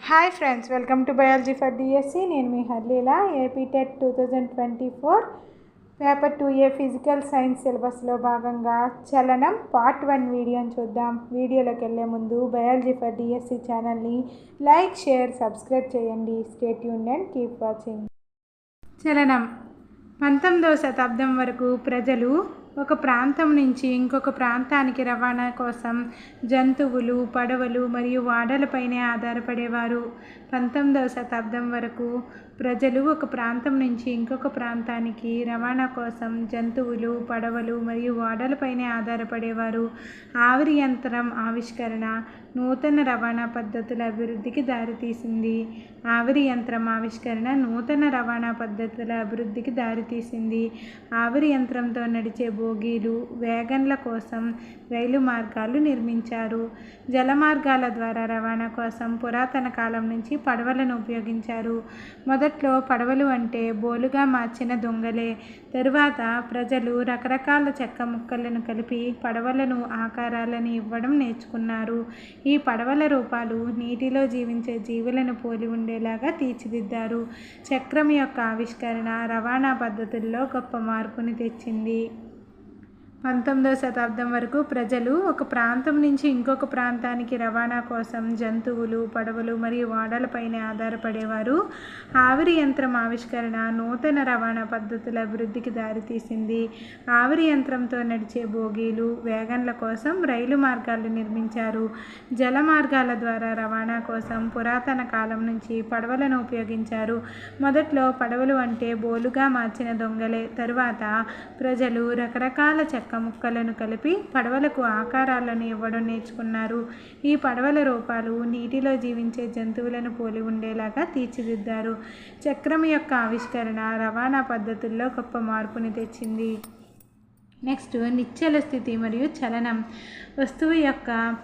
Hi friends welcome to biology for DSC నేను మీ హర్లీల. AP TET two thousand twenty four paper two A physical science సిలబస్లో భాగంగా చలనం part one వీడియోని చూద్దాం. వీడియోలోకి వెళ్ళే ముందు బయాలజీ ఫర్ డిఎస్సి ఛానల్ని లైక్ షేర్ సబ్స్క్రైబ్ చేయండి. స్టేట్ యూన్ అండ్ కీప్ వాచింగ్ చలనం. పంతొమ్మిదవ శతాబ్దం వరకు ప్రజలు ఒక ప్రాంతం నుంచి ఇంకొక ప్రాంతానికి రవాణా కోసం జంతువులు పడవలు మరియు వాడలపైనే ఆధారపడేవారు. పంతొమ్మిదవ శతాబ్దం వరకు ప్రజలు ఒక ప్రాంతం నుంచి ఇంకొక ప్రాంతానికి రవాణా కోసం జంతువులు పడవలు మరియు ఓడలపైనే ఆధారపడేవారు. ఆవిరి యంత్రం ఆవిష్కరణ నూతన రవాణా పద్ధతుల అభివృద్ధికి దారితీసింది. ఆవిరి యంత్రం ఆవిష్కరణ నూతన రవాణా పద్ధతుల అభివృద్ధికి దారితీసింది. ఆవిరి యంత్రంతో నడిచే బోగీలు వేగన్ల కోసం రైలు మార్గాలు నిర్మించారు. జల మార్గాల ద్వారా రవాణా కోసం పురాతన కాలం నుంచి పడవలను ఉపయోగించారు. మొదట్లో పడవలు అంటే బోలుగా మార్చిన దొంగలే. తరువాత ప్రజలు రకరకాల చెక్క ముక్కలను కలిపి పడవలను ఆకారాలను ఇవ్వడం నేర్చుకున్నారు. ఈ పడవల రూపాలు నీటిలో జీవించే జీవులను పోలి ఉండేలాగా తీర్చిదిద్దారు. చక్రం యొక్క ఆవిష్కరణ రవాణా పద్ధతుల్లో గొప్ప మార్పుని తెచ్చింది. పంతొమ్మిదవ శతాబ్దం వరకు ప్రజలు ఒక ప్రాంతం నుంచి ఇంకొక ప్రాంతానికి రవాణా కోసం జంతువులు పడవలు మరియు ఓడలపైనే ఆధారపడేవారు. ఆవిరి యంత్రం ఆవిష్కరణ నూతన రవాణా పద్ధతుల అభివృద్ధికి దారితీసింది. ఆవిరి యంత్రంతో నడిచే బోగీలు వేగన్ల కోసం రైలు మార్గాలు నిర్మించారు. జల మార్గాల ద్వారా రవాణా కోసం పురాతన కాలం నుంచి పడవలను ఉపయోగించారు. మొదట్లో పడవలు అంటే బోలుగా మార్చిన దొంగలే. తరువాత ప్రజలు రకరకాల చెక్క ముక్కలను కలిపి పడవలకు ఆకారాలను ఇవ్వడం నేర్చుకున్నారు. ఈ పడవల రూపాలు నీటిలో జీవించే జంతువులను పోలి ఉండేలాగా తీర్చిదిద్దారు. చక్రం యొక్క ఆవిష్కరణ రవాణా పద్ధతుల్లో గొప్ప మార్పుని తెచ్చింది. నెక్స్ట్ నిశ్చల స్థితి మరియు చలనం. వస్తువు యొక్క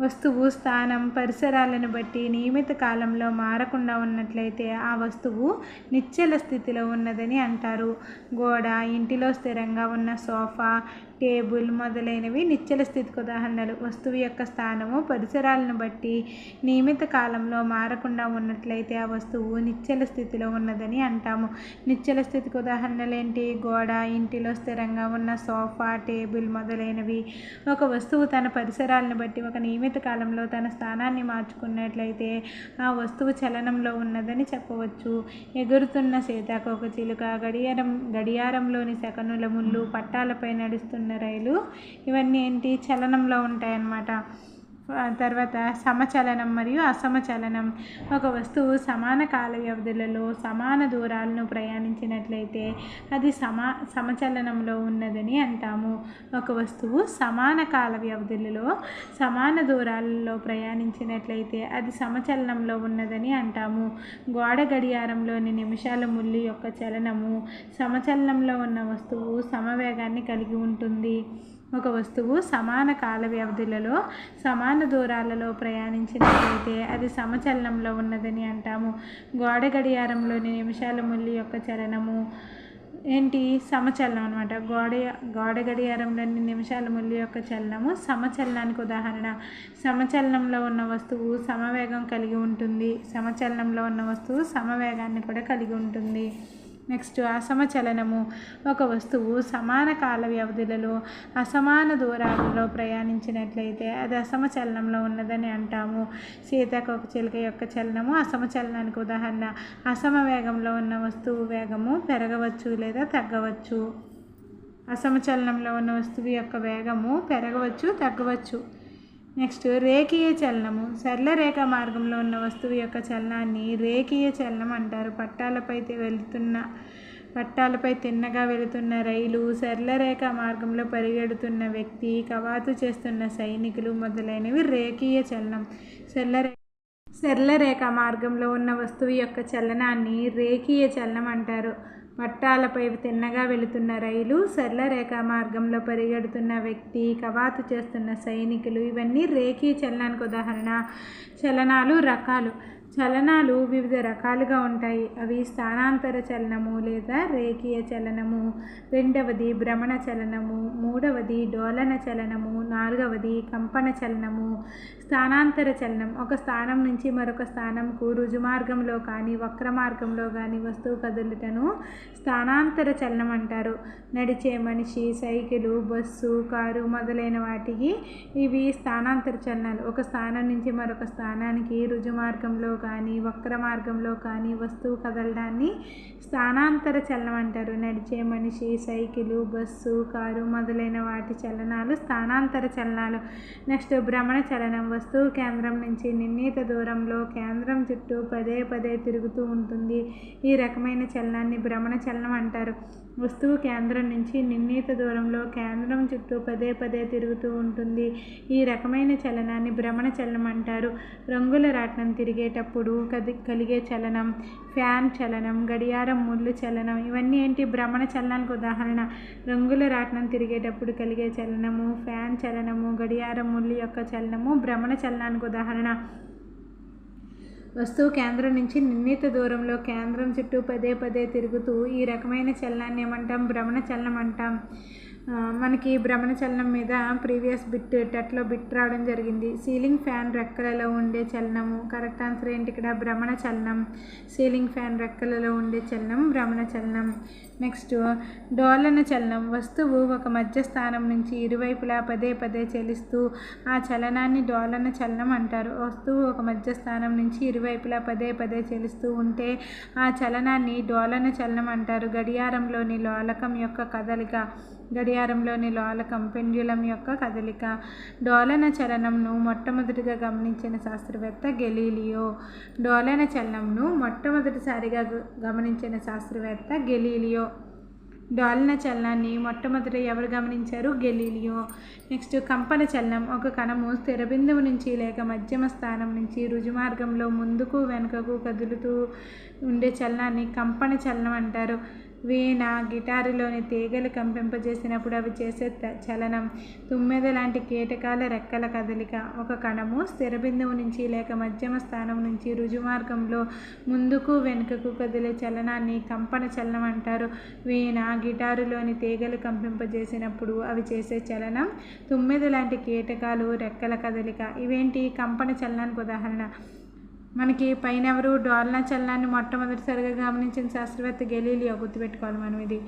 వస్తువు స్థానం పరిసరాలను బట్టి నియమిత కాలంలో మారకుండా ఉన్నట్లయితే ఆ వస్తువు నిశ్చల స్థితిలో ఉన్నదని అంటారు. గోడ ఇంటిలో స్థిరంగా ఉన్న సోఫా టేబుల్ మొదలైనవి నిశ్చల స్థితికి ఉదాహరణలు. వస్తువు యొక్క స్థానము పరిసరాలను బట్టి నియమిత కాలంలో మారకుండా ఉన్నట్లయితే ఆ వస్తువు నిశ్చల స్థితిలో ఉన్నదని అంటాము. నిశ్చల స్థితికి ఉదాహరణలు ఏంటి? గోడ ఇంటిలో స్థిరంగా ఉన్న సోఫా టేబుల్ మొదలైనవి. ఒక వస్తువు తన పరిసరాలను బట్టి ఒక నియమిత కాలంలో తన స్థానాన్ని మార్చుకున్నట్లయితే ఆ వస్తువు చలనంలో ఉన్నదని చెప్పవచ్చు. ఎగురుతున్న సీతాకోక చిలుక గడియారం గడియారంలోని శకనుల ముళ్ళు పట్టాలపై నడుస్తున్న రైలు ఇవన్నీ ఏంటి? చలనంలో ఉంటాయన్నమాట. తర్వాత సమచలనం మరియు అసమచలనం. ఒక వస్తువు సమాన కాల వ్యవధులలో సమాన దూరాలను ప్రయాణించినట్లయితే అది సమా సమచలనంలో ఉన్నదని అంటాము. ఒక వస్తువు సమాన కాల వ్యవధులలో సమాన దూరాలలో ప్రయాణించినట్లయితే అది సమచలనంలో ఉన్నదని అంటాము. గోడ గడియారంలోని నిమిషాల ముళ్ళు యొక్క చలనము సమచలనంలో ఉన్న వస్తువు సమవేగాన్ని కలిగి ఉంటుంది. ఒక వస్తువు సమాన కాల వ్యవధులలో సమాన దూరాలలో ప్రయాణించినట్లయితే అది సమచలనంలో ఉన్నదని అంటాము. గోడ గడియారంలోని నిమిషాల ముల్లి యొక్క చలనము ఏంటి? సమచలనం అనమాట గోడ గోడ గడియారంలోని నిమిషాల ముల్లి యొక్క చలనము సమచలనానికి ఉదాహరణ. సమచలనంలో ఉన్న వస్తువు సమవేగం కలిగి ఉంటుంది. సమచలనంలో ఉన్న వస్తువు సమవేగాన్ని కూడా కలిగి ఉంటుంది. నెక్స్ట్ అసమచలనము. ఒక వస్తువు సమాన కాల వ్యవధులలో అసమాన దూరాలలో ప్రయాణించినట్లయితే అది అసమచలనంలో ఉన్నదని అంటాము. సీతాకోక చిలుక యొక్క చలనము అసమచలనానికి ఉదాహరణ. అసమ వేగంలో ఉన్న వస్తువు వేగము పెరగవచ్చు లేదా తగ్గవచ్చు. అసమచలనంలో ఉన్న వస్తువు యొక్క వేగము పెరగవచ్చు తగ్గవచ్చు. నెక్స్ట్ రేఖీయ చలనము. సరళ రేఖ మార్గంలో ఉన్న వస్తువు యొక్క చలనాన్ని రేఖీయ చలనం అంటారు. పట్టాలపై వెళుతున్న పట్టాలపై తిన్నగా వెళుతున్న రైలు సరళ రేఖ మార్గంలో పరిగెడుతున్న వ్యక్తి కవాతు చేస్తున్న సైనికులు మొదలైనవి రేఖీయ చలనం. సరళ సరళ రేఖ మార్గంలో ఉన్న వస్తువు యొక్క చలనాన్ని రేఖీయ చలనం అంటారు. పట్టాలపై తిన్నగా వెళుతున్న రైలు సరళ రేఖా మార్గంలో పరిగెడుతున్న వ్యక్తి కవాతు చేస్తున్న సైనికులు ఇవన్నీ రేఖీ చలనానికి ఉదాహరణ. చలనాలు రకాలు. చలనాలు వివిధ రకాలుగా ఉంటాయి. అవి స్థానాంతర చలనము లేదా రేఖీయ చలనము రెండవది భ్రమణ చలనము మూడవది డోలన చలనము నాలుగవది కంపన చలనము. స్థానాంతర చలనం ఒక స్థానం నుంచి మరొక స్థానంకు రుజుమార్గంలో కానీ వక్ర మార్గంలో కానీ వస్తువు కదులుటను స్థానాంతర చలనం అంటారు. నడిచే మనిషి సైకిలు బస్సు కారు మొదలైన వాటికి ఇవి స్థానాంతర చలనాలు. ఒక స్థానం నుంచి మరొక స్థానానికి రుజుమార్గంలో కానీ కానీ వక్ర మార్గంలో కానీ వస్తువు కదలడాన్ని స్థానాంతర చలనం అంటారు. నడిచే మనిషి సైకిలు బస్సు కారు మొదలైన వాటి చలనాలు స్థానాంతర చలనాలు. నెక్స్ట్ భ్రమణ చలనం. వస్తువు కేంద్రం నుంచి నిర్ణీత దూరంలో కేంద్రం చుట్టూ పదే పదే తిరుగుతూ ఉంటుంది. ఈ రకమైన చలనాన్ని భ్రమణ చలనం అంటారు. వస్తువు కేంద్రం నుంచి నిర్ణీత దూరంలో కేంద్రం చుట్టూ పదే పదే తిరుగుతూ ఉంటుంది. ఈ రకమైన చలనాన్ని భ్రమణ చలనం అంటారు. రంగుల రాట్నం తిరిగేటప్పుడు కది కలిగే చలనం ఫ్యాన్ చలనం గడియారం ముళ్ళు చలనం ఇవన్నీ ఏంటి? భ్రమణ చలనానికి ఉదాహరణ. రంగుల రాట్నం తిరిగేటప్పుడు కలిగే చలనము ఫ్యాన్ చలనము గడియారం ముళ్ళు యొక్క చలనము భ్రమణ చలనానికి ఉదాహరణ. వస్తువు కేంద్రం నుంచి నిర్ణీత దూరంలో కేంద్రం చుట్టూ పదే పదే తిరుగుతూ ఈ రకమైన చలనాన్ని ఏమంటాం? భ్రమణ చలనం అంటాం. మనకి భ్రమణ చలనం మీద ప్రీవియస్ బిట్ టెట్లో బిట్ రావడం జరిగింది. సీలింగ్ ఫ్యాన్ రెక్కలలో ఉండే చలనము. కరెక్ట్ ఆన్సర్ ఏంటి ఇక్కడ? భ్రమణ చలనం. సీలింగ్ ఫ్యాన్ రెక్కలలో ఉండే చలనం భ్రమణ చలనం. నెక్స్ట్ డోలన చలనం. వస్తువు ఒక మధ్య స్థానం నుంచి ఇరువైపులా పదే పదే చలిస్తూ ఆ చలనాన్ని డోలన చలనం అంటారు. వస్తువు ఒక మధ్య స్థానం నుంచి ఇరువైపులా పదే పదే చలిస్తూ ఉంటే ఆ చలనాన్ని డోలన చలనం అంటారు. గడియారంలోని లోలకం యొక్క కదలిక. గడియారంలోని లోలకం పెండ్యులం యొక్క కదలిక. డోలన చలనంను మొట్టమొదటిగా గమనించిన శాస్త్రవేత్త గెలీలియో. డోలన చలనంను మొట్టమొదటిసారిగా గమనించిన శాస్త్రవేత్త గెలీలియో. డోలన చలనాన్ని మొట్టమొదట ఎవరు గమనించారు? గెలీలియో. నెక్స్ట్ కంపన చలనం ఒక కణము స్థిర బిందువు నుంచి లేక మధ్యమ స్థానం నుంచి రుజుమార్గంలో ముందుకు వెనుకకు కదులుతూ ఉండే చలనాన్ని కంపన చలనం అంటారు. వీణ గిటారులోని తీగలు కంపింపజేసినప్పుడు అవి చేసే చలనం. తుమ్మెద లాంటి కీటకాల రెక్కల కదలిక. ఒక కణము స్థిర బిందువు నుంచి లేక మధ్యమ స్థానం నుంచి రుజుమార్గంలో ముందుకు వెనుకకు కదిలే చలనాన్ని కంపన చలనం అంటారు. వీణ గిటారులోని తీగలు కంపింపజేసినప్పుడు అవి చేసే చలనం. తుమ్మెద లాంటి కీటకాలు రెక్కల కదలిక. ఇవేంటి? కంపన చలనానికి ఉదాహరణ. మనకి పైన ఎవరు డోల్నా చలనాన్ని మొట్టమొదటిసారిగా గమనించిన శాస్త్రవేత్త గెలీలియో గుర్తుపెట్టుకోవాలి మనం ఇది.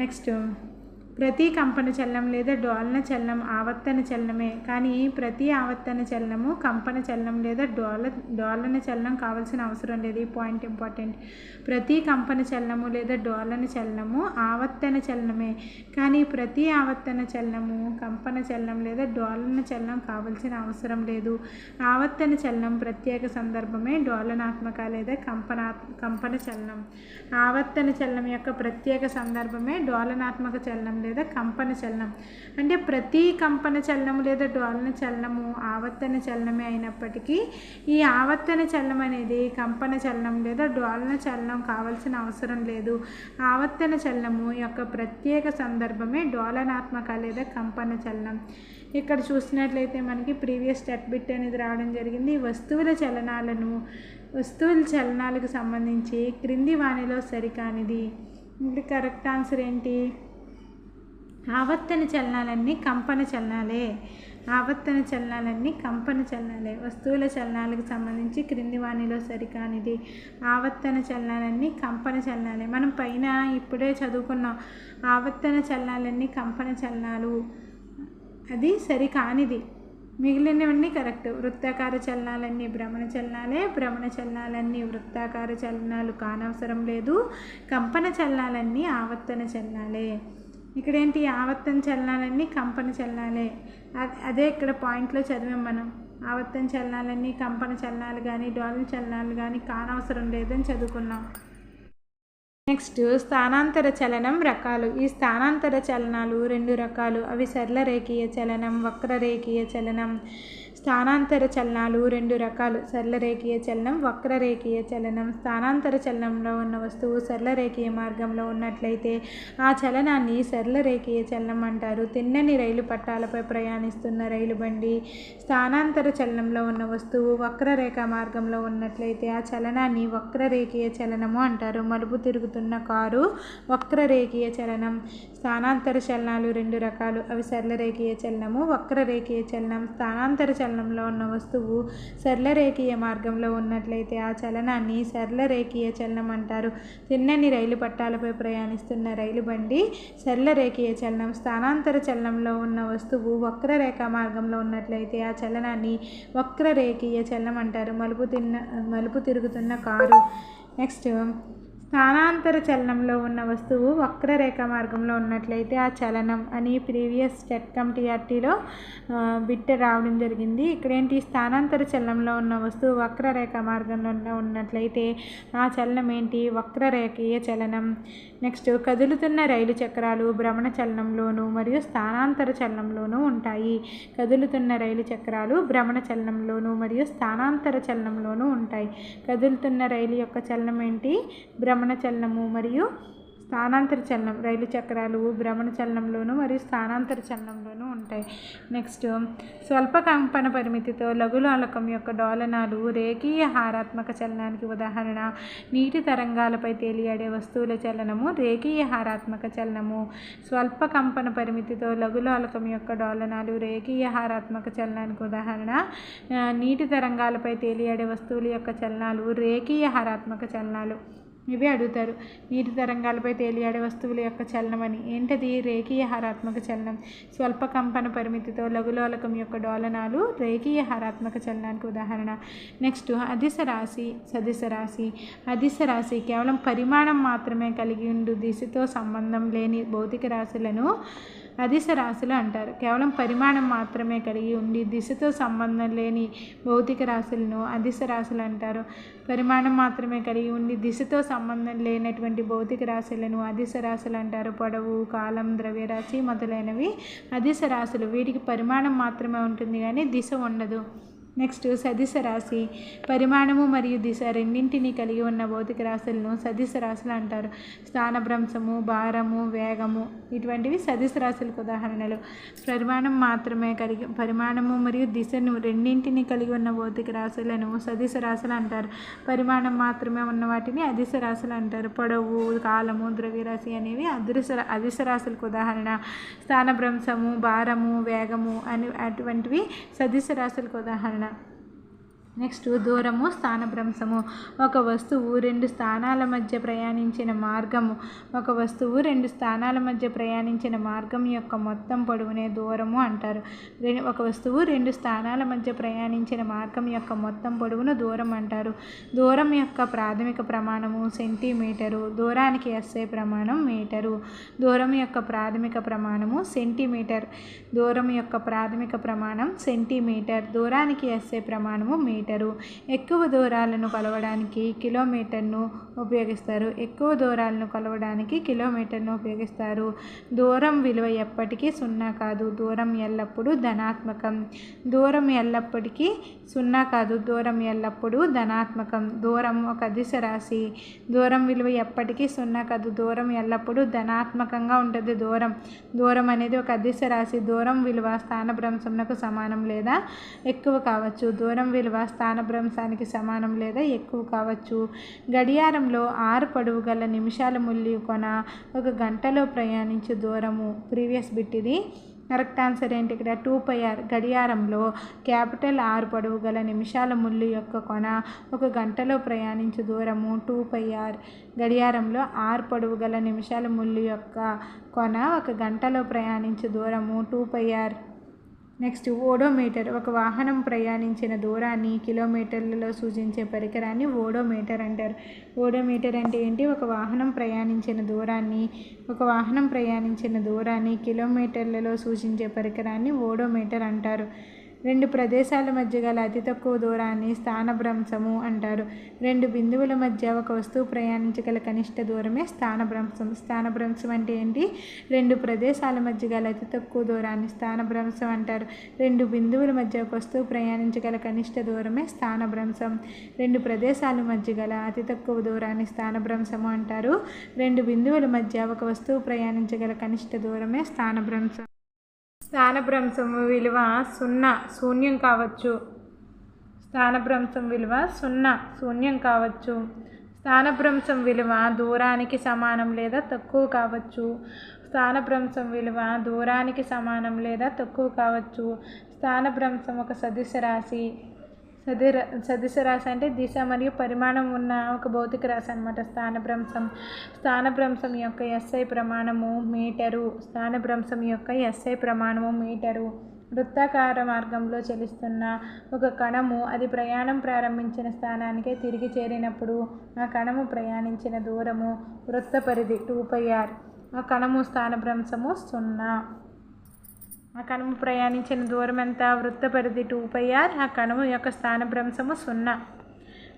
నెక్స్ట్ ప్రతి కంపన చలనం లేదా డోలన చలనం ఆవర్తన చలనమే. కానీ ప్రతి ఆవర్తన చలనము కంపన చలనం లేదా డోల డోలన చలనం కావాల్సిన అవసరం లేదు. ఈ పాయింట్ ఇంపార్టెంట్. ప్రతి కంపన చలనము లేదా డోలన చలనము ఆవర్తన చలనమే. కానీ ప్రతి ఆవర్తన చలనము కంపన చలనం లేదా డోలన చలనం కావాల్సిన అవసరం లేదు. ఆవర్తన చలనం ప్రత్యేక సందర్భమే డోలనాత్మక లేదా కంపనా కంపన చలనం. ఆవర్తన చలనం యొక్క ప్రత్యేక సందర్భమే డోలనాత్మక చలనం లేదా కంపన చలనం. అంటే ప్రతి కంపన చలనము లేదా డోలన చలనము ఆవర్తన చలనమే అయినప్పటికీ ఈ ఆవర్తన చలనం అనేది కంపన చలనం లేదా డోలన చలనం కావాల్సిన అవసరం లేదు. ఆవర్తన చలనము యొక్క ప్రత్యేక సందర్భమే డోలనాత్మక లేదా కంపన చలనం. ఇక్కడ చూసినట్లయితే మనకి ప్రీవియస్ స్టెప్ బిట్ అనేది రావడం జరిగింది. వస్తువుల చలనాలను వస్తువుల చలనాలకు సంబంధించి క్రింది వాణిలో సరికానిది. ఇప్పుడు కరెక్ట్ ఆన్సర్ ఏంటి? ఆవర్తన చలనాలన్నీ కంపన చలనాలే. ఆవర్తన చలనాలన్నీ కంపన చలనాలే. వస్తువుల చలనాలకు సంబంధించి క్రింది వాణిలో సరికానిది. ఆవర్తన చలనాలన్నీ కంపన చలనాలే. మనం పైన ఇప్పుడే చదువుకున్నాం. ఆవర్తన చలనాలన్నీ కంపన చలనాలు. అది సరికానిది. మిగిలినవన్నీ కరెక్ట్. వృత్తాకార చలనాలన్నీ భ్రమణ చలనాలే. భ్రమణ చలనాలన్నీ వృత్తాకార చలనాలు కానవసరం లేదు. కంపన చలనాలన్నీ ఆవర్తన చలనాలే. ఇక్కడ ఏంటి ఆవర్తన చలనాలన్నీ కంపన చలనాలే. అదే ఇక్కడ పాయింట్లో చదివాం మనం. ఆవర్తన చలనాలన్నీ కంపన చలనాలు కానీ డోలన చలనాలు కానీ కానవసరం లేదని చదువుకున్నాం. నెక్స్ట్ స్థానాంతర చలనం రకాలు. ఈ స్థానాంతర చలనాలు రెండు రకాలు. అవి సరళ రేఖీయ చలనం వక్రరేఖీయ చలనం స్థానాంతర చలనాలు రెండు రకాలు. సరళరేఖీయ చలనం వక్రరేఖీయ చలనం. స్థానాంతర చలనంలో ఉన్న వస్తువు సరళరేఖీయ మార్గంలో ఉన్నట్లయితే ఆ చలనాన్ని సరళరేఖీయ చలనం అంటారు. తిన్నని రైలు పట్టాలపై ప్రయాణిస్తున్న రైలు బండి స్థానాంతర చలనంలో ఉన్న వస్తువు వక్రరేఖ మార్గంలో ఉన్నట్లయితే ఆ చలనాన్ని వక్రరేఖీయ చలనము అంటారు. మలుపు తిరుగుతున్న కారు వక్రరేఖీయ చలనం. స్థానాంతర చలనాలు రెండు రకాలు. అవి సరళరేఖీయ చలనము వక్రరేఖీయ చలనం. స్థానాంతర చలనం చలనంలో ఉన్న వస్తువు సరళరేఖీయ మార్గంలో ఉన్నట్లయితే ఆ చలనాన్ని సరళరేఖీయ చలనం అంటారు. తిన్నని రైలు పట్టాలపై ప్రయాణిస్తున్న రైలు బండి సరళరేఖీయ చలనం స్థానాంతర చలనంలో ఉన్న వస్తువు వక్రరేఖ మార్గంలో ఉన్నట్లయితే ఆ చలనాన్ని వక్రరేఖీయ చలనం అంటారు. మలుపు తిన్న మలుపు తిరుగుతున్న కారు. నెక్స్ట్ స్థానాంతర చలనంలో ఉన్న వస్తువు వక్రరేఖ మార్గంలో ఉన్నట్లయితే ఆ చలనం అని ప్రీవియస్ టెట్ టీఆర్టీలో బిట్ రావడం జరిగింది. ఇక్కడేంటి? స్థానాంతర చలనంలో ఉన్న వస్తువు వక్రరేఖ మార్గంలో ఉన్నట్లయితే ఆ చలనం ఏంటి? వక్రరేఖీయ చలనం. నెక్స్ట్ కదులుతున్న రైలు చక్రాలు భ్రమణ చలనంలోను మరియు స్థానాంతర చలనంలోనూ ఉంటాయి. కదులుతున్న రైలు చక్రాలు భ్రమణ చలనంలోను మరియు స్థానాంతర చలనంలోనూ ఉంటాయి. కదులుతున్న రైలు యొక్క చలనం ఏంటి? భ్రమణ చలనము మరియు స్థానాంతర చలనం. రైలు చక్రాలు భ్రమణ చలనంలోను మరియు స్థానాంతర చలనంలోనూ ఉంటాయి. నెక్స్ట్ స్వల్ప కంపన పరిమితితో లఘులాలకం యొక్క డోలనాలు రేఖీయ హారాత్మక చలనానికి ఉదాహరణ. నీటి తరంగాలపై తేలియాడే వస్తువుల చలనము రేఖీయ హారాత్మక చలనము. స్వల్ప కంపన పరిమితితో లఘులాలకం యొక్క డోలనాలు రేఖీయ హారాత్మక చలనానికి ఉదాహరణ. నీటి తరంగాలపై తేలియాడే వస్తువుల యొక్క చలనాలు రేఖీయ హారాత్మక చలనాలు. ఇవే అడుగుతారు. నీటి తరంగాలపై తేలియాడే వస్తువుల యొక్క చలనమని ఏంటది? రేఖీయ హారాత్మక చలనం. స్వల్ప కంపన పరిమితితో లఘులోలకం యొక్క డోలనాలు రేఖీయ హారాత్మక చలనానికి ఉదాహరణ. నెక్స్ట్ అదిశ రాశి సదిశ రాశి. అదిశ రాశి కేవలం పరిమాణం మాత్రమే కలిగి ఉండు దిశతో సంబంధం లేని భౌతిక రాశులను అదిశ రాశులు అంటారు. కేవలం పరిమాణం మాత్రమే కలిగి ఉండి దిశతో సంబంధం లేని భౌతిక రాశులను అదిశ రాశులు అంటారు. పరిమాణం మాత్రమే కలిగి ఉండి దిశతో సంబంధం లేనటువంటి భౌతిక రాశులను అదిశ రాశులు అంటారు. పొడవు కాలం ద్రవ్యరాశి మొదలైనవి అదిశ రాశులు. వీటికి పరిమాణం మాత్రమే ఉంటుంది కానీ దిశ ఉండదు. నెక్స్ట్ సదిశ రాశి పరిమాణము మరియు దిశ రెండింటినీ కలిగి ఉన్న భౌతిక రాశులను సదిశ రాశులు అంటారు. స్థానభ్రంశము భారము వేగము ఇటువంటివి సదిశ రాశులకు ఉదాహరణలు. పరిమాణం మాత్రమే కలిగి పరిమాణము మరియు దిశను రెండింటినీ కలిగి ఉన్న భౌతిక రాశులను సదిశ రాశులు అంటారు. పరిమాణం మాత్రమే ఉన్న వాటిని అదిశ రాశులు అంటారు. పొడవు కాలము ద్రవ్యరాశి అనేవి అదృశ అదిశ రాశులకు ఉదాహరణ. స్థానభ్రంశము భారము వేగము అని అటువంటివి సదిశ రాశులకు ఉదాహరణ. semana. నెక్స్ట్ దూరము స్థానభ్రంశము. ఒక వస్తువు రెండు స్థానాల మధ్య ప్రయాణించిన మార్గము. ఒక వస్తువు రెండు స్థానాల మధ్య ప్రయాణించిన మార్గం యొక్క మొత్తం పొడవునే దూరము అంటారు. ఒక వస్తువు రెండు స్థానాల మధ్య ప్రయాణించిన మార్గం యొక్క మొత్తం పొడవును దూరం అంటారు. దూరం యొక్క ప్రాథమిక ప్రమాణము సెంటీమీటరు. దూరానికి ఎస్ఐ ప్రమాణం మీటరు. దూరం యొక్క ప్రాథమిక ప్రమాణము సెంటీమీటర్. దూరం యొక్క ప్రాథమిక ప్రమాణం సెంటీమీటర్. దూరానికి ఎస్ఐ ప్రమాణము మీటర్. ఎక్కువ దూరాలను కొలవడానికి కిలోమీటర్ను ఉపయోగిస్తారు. ఎక్కువ దూరాలను కొలవడానికి కిలోమీటర్ను ఉపయోగిస్తారు. దూరం విలువ ఎప్పటికీ సున్నా కాదు. దూరం ఎల్లప్పుడూ ధనాత్మకం. దూరం ఎల్లప్పటికీ సున్నా కాదు. దూరం ఎల్లప్పుడూ ధనాత్మకం. దూరం ఒక దిశ రాశి. దూరం విలువ ఎప్పటికీ సున్నా కాదు. దూరం ఎల్లప్పుడూ ధనాత్మకంగా ఉంటుంది. దూరం. దూరం అనేది ఒక దిశ రాశి. దూరం విలువ స్థానభ్రంశంకు సమానం లేదా ఎక్కువ కావచ్చు. దూరం విలువ స్థానభ్రంశానికి సమానం లేదా ఎక్కువ కావచ్చు. గడియారంలో ఆరు పొడవు గల నిమిషాల ముల్లి కొన ఒక గంటలో ప్రయాణించే దూరము ప్రీవియస్ బిట్ ఇది. కరెక్ట్ ఆన్సర్ ఏంటి ఇక్కడ? టూ పై ఆర్ గడియారంలో క్యాపిటల్ ఆర్ పొడవు గల నిమిషాల ముళ్ళు యొక్క కొన ఒక గంటలో ప్రయాణించు దూరము టూ పై ఆర్ గడియారంలో ఆర్ పొడవు గల నిమిషాల ముళ్ళు యొక్క కొన ఒక గంటలో ప్రయాణించు దూరము two pi R next odometer. ఒక వాహనం ప్రయాణించిన దూరాన్ని కిలోమీటర్లలో సూచించే పరికరాన్ని ఓడోమీటర్ అంటారు. ఓడోమీటర్ అంటే ఏంటి? ఒక వాహనం ప్రయాణించిన దూరాన్ని ఒక వాహనం ప్రయాణించిన దూరాన్ని కిలోమీటర్లలో సూచించే పరికరాన్ని ఓడోమీటర్ అంటారు. రెండు ప్రదేశాల మధ్య గల అతి తక్కువ దూరాన్ని స్థానభ్రంశము అంటారు. రెండు బిందువుల మధ్య ఒక వస్తువు ప్రయాణించగల కనిష్ట దూరమే స్థానభ్రంశం స్థానభ్రంశం అంటే ఏంటి? రెండు ప్రదేశాల మధ్య గల అతి తక్కువ దూరాన్ని స్థానభ్రంశం అంటారు. రెండు బిందువుల మధ్య ఒక వస్తువు ప్రయాణించగల కనిష్ట దూరమే స్థానభ్రంశం రెండు ప్రదేశాల మధ్య గల అతి తక్కువ దూరాన్ని స్థానభ్రంశము అంటారు. రెండు బిందువుల మధ్య ఒక వస్తువు ప్రయాణించగల కనిష్ట దూరమే స్థానభ్రంశం స్థానభ్రంశం విలువ సున్నా శూన్యం కావచ్చు. స్థానభ్రంశం విలువ సున్నా శూన్యం కావచ్చు. స్థానభ్రంశం విలువ దూరానికి సమానం లేదా తక్కువ కావచ్చు. స్థానభ్రంశం విలువ దూరానికి సమానం లేదా తక్కువ కావచ్చు. స్థానభ్రంశం ఒక సదిశ రాశి. సదిర సదిశ రాశి అంటే దిశ మరియు పరిమాణం ఉన్న ఒక భౌతిక రాశి అనమాట స్థానభ్రంశం స్థానభ్రంశం యొక్క ఎస్ఐ ప్రమాణము మీటరు. స్థానభ్రంశం యొక్క ఎస్ఐ ప్రమాణము మీటరు. వృత్తాకార మార్గంలో చలిస్తున్న ఒక కణము అది ప్రయాణం ప్రారంభించిన స్థానానికే తిరిగి చేరినప్పుడు ఆ కణము ప్రయాణించిన దూరము వృత్త పరిధి టూ పై ఆర్. ఆ కణము స్థానభ్రంశము సున్నా. ఆ కణము ప్రయాణించిన దూరం ఎంత వృత్త పరిధి టూ పై ఆర్ ఆ కణము యొక్క స్థానభ్రంశము సున్నా.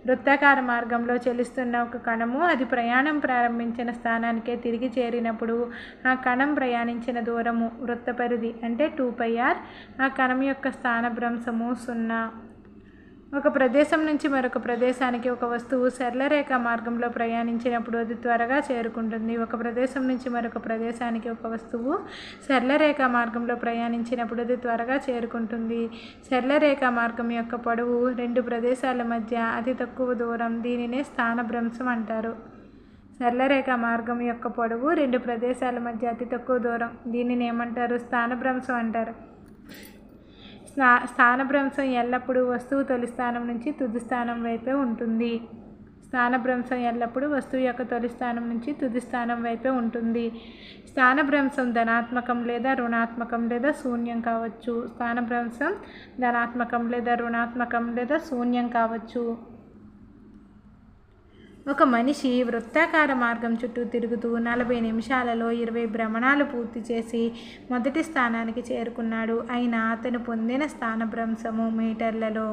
వృత్తాకార మార్గంలో చెల్లిస్తున్న ఒక కణము అది ప్రయాణం ప్రారంభించిన స్థానానికే తిరిగి చేరినప్పుడు ఆ కణం ప్రయాణించిన దూరము వృత్త పరిధి అంటే టూ పై ఆర్ ఆ కణం యొక్క స్థానభ్రంశము సున్నా. ఒక ప్రదేశం నుంచి మరొక ప్రదేశానికి ఒక వస్తువు సరళరేఖ మార్గంలో ప్రయాణించినప్పుడు అది త్వరగా చేరుకుంటుంది. ఒక ప్రదేశం నుంచి మరొక ప్రదేశానికి ఒక వస్తువు సరళరేఖ మార్గంలో ప్రయాణించినప్పుడు అది త్వరగా చేరుకుంటుంది. సరళరేఖ మార్గం యొక్క పొడవు రెండు ప్రదేశాల మధ్య అతి తక్కువ దూరం దీనినే స్థానభ్రంశం అంటారు. సరళరేఖ మార్గం యొక్క పొడవు రెండు ప్రదేశాల మధ్య అతి తక్కువ దూరం దీనిని ఏమంటారు? స్థానభ్రంశం అంటారు. స్నా స్థానభ్రంశం ఎల్లప్పుడూ వస్తువు తొలి స్థానం నుంచి తుది స్థానం వైపే ఉంటుంది. స్థానభ్రంశం ఎల్లప్పుడూ వస్తువు యొక్క తొలి స్థానం నుంచి తుది స్థానం వైపే ఉంటుంది. స్థానభ్రంశం ధనాత్మకం లేదా రుణాత్మకం లేదా శూన్యం కావచ్చు. స్థానభ్రంశం ధనాత్మకం లేదా రుణాత్మకం లేదా శూన్యం కావచ్చు. ఒక మనిషి వృత్తాకార మార్గం చుట్టూ తిరుగుతూ నలభై నిమిషాలలో ఇరవై భ్రమణాలు పూర్తి చేసి మొదటి స్థానానికి చేరుకున్నాడు. అయినా అతను పొందిన స్థానభ్రంశము మీటర్లలో.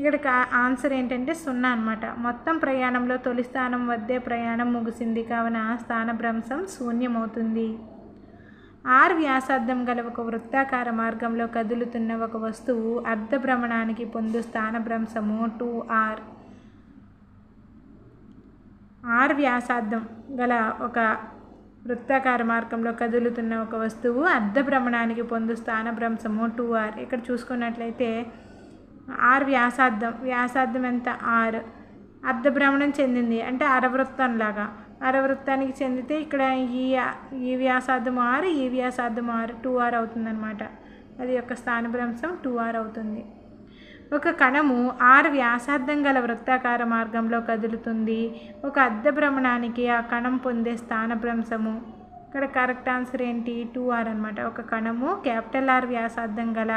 ఇక్కడ ఆన్సర్ ఏంటంటే సున్నా అనమాట మొత్తం ప్రయాణంలో తొలి స్థానం వద్దే ప్రయాణం ముగిసింది. కావున స్థానభ్రంశం శూన్యమవుతుంది. ఆర్ వ్యాసార్థం గల ఒక వృత్తాకార మార్గంలో కదులుతున్న ఒక వస్తువు అర్ధ భ్రమణానికి పొందు స్థానభ్రంశము టూ ఆర్. ఆర్ వ్యాసార్థం గల ఒక వృత్తాకార మార్గంలో కదులుతున్న ఒక వస్తువు అర్ధ భ్రమణానికి పొందు స్థానభ్రంశము టూ ఆర్. ఇక్కడ చూసుకున్నట్లయితే ఆర్ వ్యాసార్థం. వ్యాసార్థం ఎంత? ఆర్. అర్ధ భ్రమణం చెందింది. అంటే అరవృత్తం లాగా. అరవృత్తానికి చెందితే ఇక్కడ ఈ ఈ వ్యాసార్థం ఆరు ఈ వ్యాసార్థం ఆరు. టూ ఆర్ అవుతుందన్నమాట. అది యొక్క స్థానభ్రంశం టూ ఆర్ అవుతుంది. ఒక కణము ఆరు వ్యాసార్థం గల వృత్తాకార మార్గంలో కదులుతుంది. ఒక అర్ధ భ్రమణానికి ఆ కణం పొందే స్థానభ్రంశము ఇక్కడ కరెక్ట్ ఆన్సర్ ఏంటి? టూ ఆర్ అనమాట ఒక కణము క్యాపిటల్ ఆర్ వ్యాసార్థం గల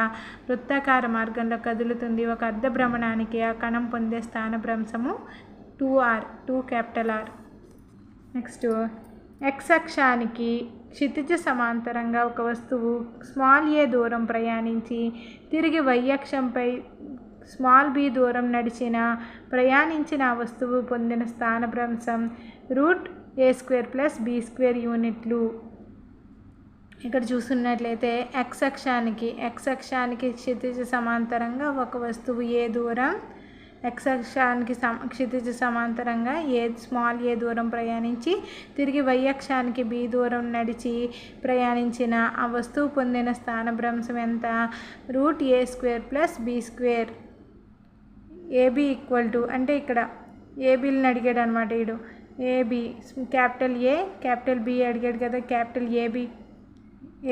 వృత్తాకార మార్గంలో కదులుతుంది. ఒక అర్ధ భ్రమణానికి ఆ కణం పొందే స్థానభ్రంశము two R two capital R. Next X అక్షానికి క్షితిజ సమాంతరంగా ఒక వస్తువు స్మాల్ ఏ దూరం ప్రయాణించి తిరిగి వై అక్షంపై స్మాల్ బి దూరం నడిచిన ప్రయాణించిన వస్తువు పొందిన స్థానభ్రంశం root A square plus B square యూనిట్లు. ఇక్కడ చూసుకున్నట్లయితే ఎక్స్ అక్షానికి ఎక్స్ అక్షానికి క్షితిజ సమాంతరంగా ఒక వస్తువు ఏ దూరం? ఎక్స్ అక్షానికి సమ క్షితిజ సమాంతరంగా ఏ స్మాల్ ఏ దూరం ప్రయాణించి తిరిగి వై అక్షానికి బి దూరం నడిచి ప్రయాణించిన ఆ వస్తువు పొందిన స్థానభ్రంశం ఎంత? Root A square plus B square. A B equal to అంటే ఇక్కడ ఏబీలను అడిగాడు అనమాట వీడు. A B capital A capital B అడిగాడు కదా capital A B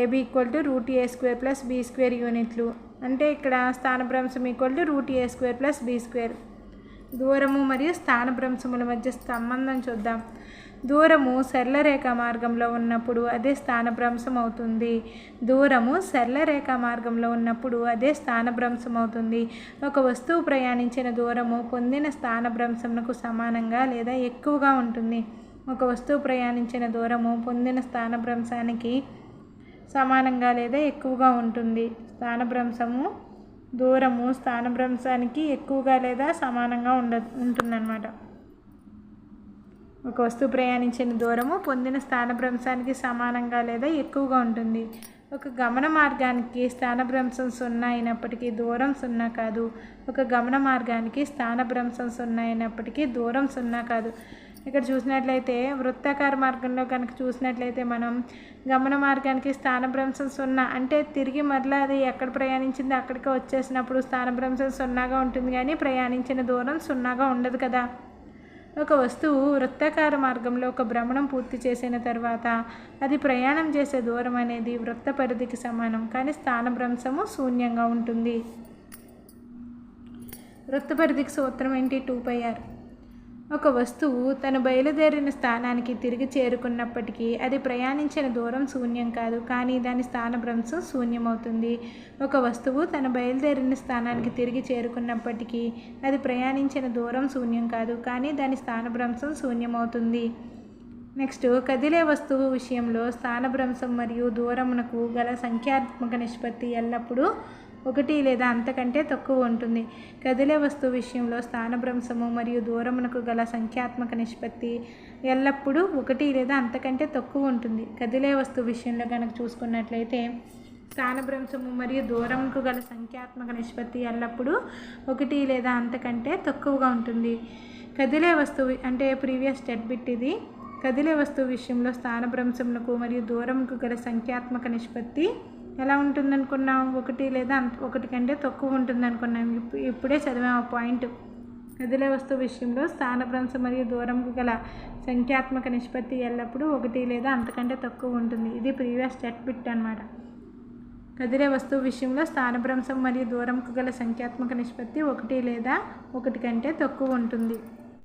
A B equal to root A square plus B square యూనిట్లు అంటే ఇక్కడ స్థానభ్రంశం equal to root A square plus B square దూరము మరియు స్థానభ్రంశముల మధ్య సంబంధం చూద్దాం. దూరము సరళరేఖ మార్గంలో ఉన్నప్పుడు అదే స్థానభ్రంశం అవుతుంది దూరము సరళరేఖ మార్గంలో ఉన్నప్పుడు అదే స్థానభ్రంశం అవుతుంది ఒక వస్తువు ప్రయాణించిన దూరము పొందిన స్థానభ్రంశంకు సమానంగా లేదా ఎక్కువగా ఉంటుంది. ఒక వస్తువు ప్రయాణించిన దూరము పొందిన స్థానభ్రంశానికి సమానంగా లేదా ఎక్కువగా ఉంటుంది. స్థానభ్రంశము దూరము స్థానభ్రంశానికి ఎక్కువగా లేదా సమానంగా ఉండ ఉంటుందన్నమాట. ఒక వస్తువు ప్రయాణించిన దూరము పొందిన స్థానభ్రంశానికి సమానంగా లేదా ఎక్కువగా ఉంటుంది. ఒక గమన మార్గానికి స్థానభ్రంశం సున్నా అయినప్పటికీ దూరం సున్నా కాదు. ఒక గమన మార్గానికి స్థానభ్రంశం సున్నా అయినప్పటికీ దూరం సున్నా కాదు. ఇక్కడ చూసినట్లయితే వృత్తాకార మార్గంలో కనుక చూసినట్లయితే మనం గమన మార్గానికి స్థానభ్రంశం సున్నా అంటే తిరిగి మరలా అది ఎక్కడ ప్రయాణించింది? అక్కడికి వచ్చేసినప్పుడు స్థానభ్రంశం సున్నాగా ఉంటుంది కానీ ప్రయాణించిన దూరం సున్నాగా ఉండదు కదా. ఒక వస్తువు వృత్తాకార మార్గంలో ఒక భ్రమణం పూర్తి చేసిన తర్వాత అది ప్రయాణం చేసే దూరం అనేది వృత్త పరిధికి సమానం కానీ స్థానభ్రంశము శూన్యంగా ఉంటుంది. వృత్త పరిధికి సూత్రం ఏంటి? Two pi R. ఒక వస్తువు తను బయలుదేరిన స్థానానికి తిరిగి చేరుకున్నప్పటికీ అది ప్రయాణించిన దూరం శూన్యం కాదు కానీ దాని స్థానభ్రంశం శూన్యమవుతుంది. ఒక వస్తువు తన బయలుదేరిన స్థానానికి తిరిగి చేరుకున్నప్పటికీ అది ప్రయాణించిన దూరం శూన్యం కాదు కానీ దాని స్థానభ్రంశం శూన్యమవుతుంది. నెక్స్ట్ కదిలే వస్తువు విషయంలో స్థానభ్రంశం మరియు దూరమునకు గల సంఖ్యాత్మక నిష్పత్తి ఎల్లప్పుడూ ఒకటి లేదా అంతకంటే తక్కువ ఉంటుంది. కదిలే వస్తువు విషయంలో స్థానభ్రంశము మరియు దూరమునకు గల సంఖ్యాత్మక నిష్పత్తి ఎల్లప్పుడూ ఒకటి లేదా అంతకంటే తక్కువ ఉంటుంది. కదిలే వస్తువు విషయంలో కనుక చూసుకున్నట్లయితే స్థానభ్రంశము మరియు దూరంకు గల సంఖ్యాత్మక నిష్పత్తి ఎల్లప్పుడూ ఒకటి లేదా అంతకంటే తక్కువగా ఉంటుంది. కదిలే వస్తువు అంటే ప్రీవియస్ స్టెట్ బిట్ ఇది. కదిలే వస్తువు విషయంలో స్థానభ్రంశమునకు మరియు దూరంకు గల సంఖ్యాత్మక నిష్పత్తి ఎలా ఉంటుందనుకున్నాం ఒకటి లేదా అంత ఒకటి కంటే తక్కువ ఉంటుందనుకున్నాం ఇప్పు- ఇప్పుడే చదివాం ఆ పాయింట్. కదిలే వస్తువు విషయంలో స్థానభ్రంశం మరియు దూరంకు గల సంఖ్యాత్మక నిష్పత్తి ఎల్లప్పుడూ ఒకటి లేదా అంతకంటే తక్కువ ఉంటుంది. ఇది ప్రీవియస్ స్టెట్ బిట్ అనమాట కదిలే వస్తువు విషయంలో స్థానభ్రంశం మరియు దూరంకు గల సంఖ్యాత్మక నిష్పత్తి ఒకటి లేదా ఒకటి కంటే తక్కువ ఉంటుంది.